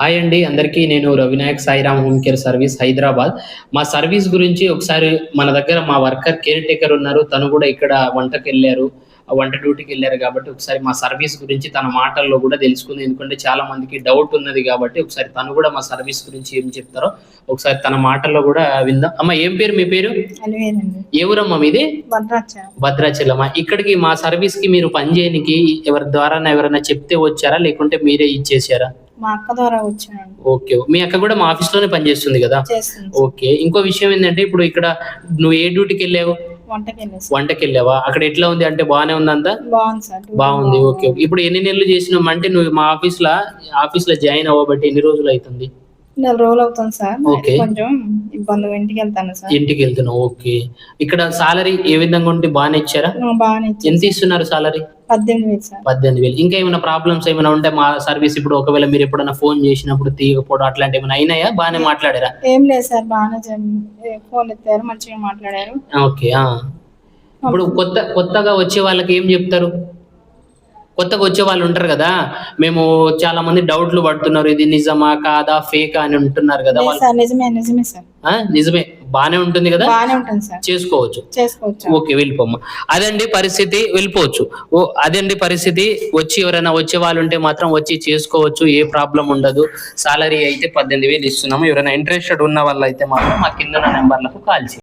Hi అండి అందరికీ నేను Ravinayak Sairam home care service Hyderabad. మా సర్వీస్ గురించి ఒకసారి మన దగ్గర మా వర్కర్ కేర్ టేకర్ ఉన్నారు తను కూడా ఇక్కడ వంటకి వెళ్ళారు వంట డ్యూటీకి వెళ్ళారు కాబట్టి ఒకసారి మా సర్వీస్ గురించి తన మాటల్లో కూడా తెలుసుకుంది. ఎందుకంటే చాలా మందికి డౌట్ ఉన్నది కాబట్టి ఒకసారి తను కూడా మా సర్వీస్ గురించి ఏం చెప్తారో ఒకసారి తన మాటల్లో కూడా విందాం. అమ్మ ఏం పేరు మీ పేరు? ఏ ఊరమ్మా మీది? భద్రాచలం. భద్రాచలమా? ఇక్కడికి మా సర్వీస్కి మీరు పని చేయనికి ఎవరి ద్వారా ఎవరైనా చెప్తే వచ్చారా లేకుంటే మీరే ఇచ్చేసారా? మా అక్క ద్వారా వచ్చానండి ఓకే. మీ అక్క కూడా మా ఆఫీస్లోనే పనిచేస్తుంది కదా? చేస్తుంది. ఓకే. ఇంకో విషయం ఏంటంటే ఇప్పుడు ఇక్కడ నువ్వు ఏ డ్యూటీకి వెళ్ళావు? వంటకి వెళ్ళేసి వంటకి వెళ్ళావా అక్కడ ఎట్లా ఉంది? అంటే బాగానే ఉంది అంతా బాగుంది సార్. బాగుంది. Okay okay. ఇప్పుడు ఎన్ని నెలలు చేసినావు? అంటే నువ్వు మా ఆఫీస్లో ఆఫీస్లో జాయిన్ అవ్వబట్టి ఎన్ని రోజులు అవుతుంది? నెల రోజులు అవుతుంది సార్. ఓకే. కొంచెం ఇబ్బంది ఇంటికి వెళ్తాను సార్. ఇంటికి వెళ్తున్నావు ఓకే ఇక్కడ సాలరీ ఏ విధంగా ఉంటే బాగానే ఇచ్చారా? ఆ, బాగానే ఇచ్చింది ఎంత ఇస్తున్నారు సాలరీ? పద్దెనిమిది వేలు సార్. పద్దెనిమిది వేలు. ఇంకా ఏమైనా ప్రాబ్లమ్స్ ఏమైనా ఉంటే మా సర్వీస్ ఇప్పుడు ఒకవేళ మీరు ఎప్పుడైనా ఫోన్ చేసినప్పుడు తీయకపోవడం అట్లాంటి ఏమైనా అయినాయా? బాగానే మాట్లాడారా? ఏం లేదు సార్ బాగానే ఫోన్ ఎత్తారు మంచిగా మాట్లాడారు. ఓకే ఆ. ఇప్పుడు కొత్త కొత్తగా వచ్చే వాళ్ళకి ఏం చెప్తారు? కొత్తగా వచ్చే వాళ్ళు ఉంటారు కదా మేము చాలా మంది డౌట్లు పడుతున్నారు ఇది నిజమా కాదా ఫేక్ అని ఉంటున్నారు కదా నిజమే నిజమే సార్. ఆ, నిజమే బానే ఉంటుంది కదా? చేసుకోవచ్చు. ఓకే వెళ్ళిపోమ్మ. అదండి పరిస్థితి వెళ్ళిపోవచ్చు. ఓ అదండి పరిస్థితి. వచ్చి ఎవరైనా వచ్చే వాళ్ళు ఉంటే మాత్రం వచ్చి చేసుకోవచ్చు ఏ ప్రాబ్లం ఉండదు. సాలరీ అయితే పద్దెనిమిది వేలు ఇస్తున్నాము. ఎవరైనా ఇంట్రెస్టెడ్ ఉన్న వాళ్ళు అయితే మాత్రం మా కింద నెంబర్లకు కాల్ చేయండి.